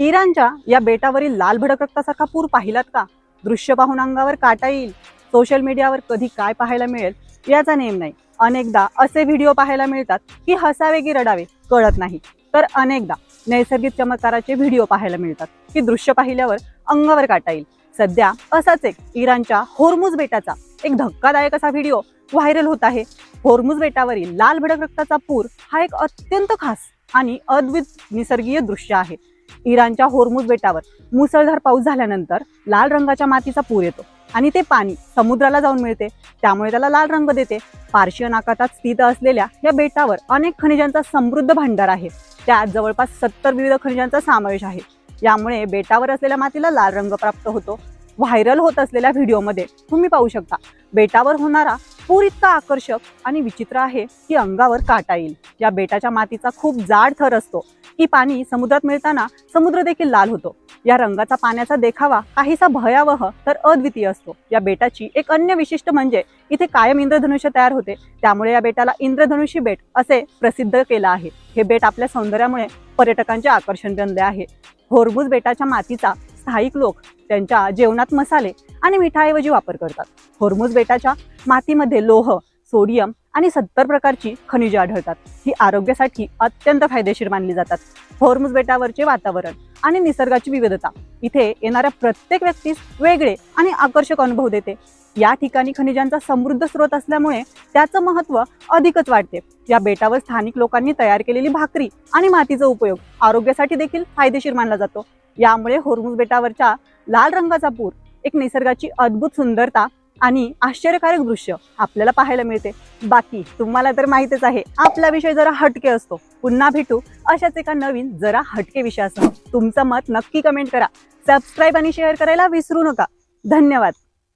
इराणच्या या बेटावरील लाल भडक रक्तासारखा पूर पाहिलात का? दृश्य पाहून अंगावर काटा येईल. सोशल मीडियावर कधी काय पाहायला मिळेल याचा नेम नाही. अनेकदा असे व्हिडिओ पाहायला मिळतात की हसावे की रडावे कळत नाही. तर अनेकदा नैसर्गिक चमत्काराचे व्हिडिओ पाहायला मिळतात की दृश्य पाहिल्यावर अंगावर काटा येईल. सध्या असाच एक इराणच्या होर्मुज बेटाचा एक धक्कादायक असा व्हिडिओ व्हायरल होत आहे. होर्मुज बेटावरील लाल भडक रक्ताचा पूर हा एक अत्यंत खास आणि अद्भुत निसर्गीय दृश्य आहे. इराणच्या होर्मुज बेटावर. मुसळधार पाऊस झाल्यानंतर लाल रंगाच्या मातीचा पूर येतो आणि ते पाणी समुद्राला जाऊन मिळते. त्यामुळे त्याला लाल रंग देते. पार्शियन आखातात स्थित असलेल्या या बेटावर अनेक खनिजांचा समृद्ध भांडार आहे. त्यात जवळपास सत्तर विविध खनिजांचा समावेश आहे. यामुळे बेटावर असलेल्या मातीला लाल रंग प्राप्त होतो. व्हायरल होत असलेल्या व्हिडिओमध्ये तुम्ही पाहू शकता. बेटावर होणारा पूर इतका आकर्षक आणि विचित्र आहे की अंगावर काटा येईल. या बेटाच्या मातीचा खूप जाड थर असतो. की पाणी समुद्रात मिळताना समुद्र देखील लाल होतो. या रंगाचा पाण्याचा देखावा काहीसा भयावह तर अद्वितीय असतो. या बेटाची एक अन्य विशिष्ट म्हणजे इथे कायम इंद्रधनुष्य तयार होते. त्यामुळे या बेटाला इंद्रधनुषी बेट असे प्रसिद्ध केलं आहे. हे बेट आपल्या सौंदर्यामुळे पर्यटकांचे आकर्षण बनले आहे. होरबुज बेटाच्या मातीचा स्थायिक लोक त्यांच्या जेवणात मसाले आणि मिठाऐवजी वापर करतात. होर्मुज बेटाच्या मातीमध्ये लोह सोडियम आणि सत्तर प्रकारची खनिजे आढळतात. ही आरोग्यासाठी अत्यंत फायदेशीर मानली जातात. होर्मुज बेटावरचे वातावरण आणि निसर्गाची विविधता. इथे येणाऱ्या प्रत्येक व्यक्तीस वेगळे आणि आकर्षक अनुभव देते. या ठिकाणी खनिजांचा समृद्ध स्रोत असल्यामुळे त्याचं महत्त्व अधिकच वाढते. या बेटावर स्थानिक लोकांनी तयार केलेली भाकरी आणि मातीचा उपयोग आरोग्यासाठी देखील फायदेशीर मानला जातो. यामुळे होर्मुज बेटावरच्या लाल रंगाचा पूर एक निसर्गाची अद्भुत सुंदरता आणि आश्चर्यकारक दृश्य आपल्याला पाहायला मिळते. बाकी तुम्हाला तर माहितच आहे आपला विषय जरा हटके असतो. पुन्हा भेटू अशाच एका नवीन जरा हटके विषयासह. तुमचं मत नक्की कमेंट करा. सबस्क्राईब आणि शेअर करायला विसरू नका. धन्यवाद.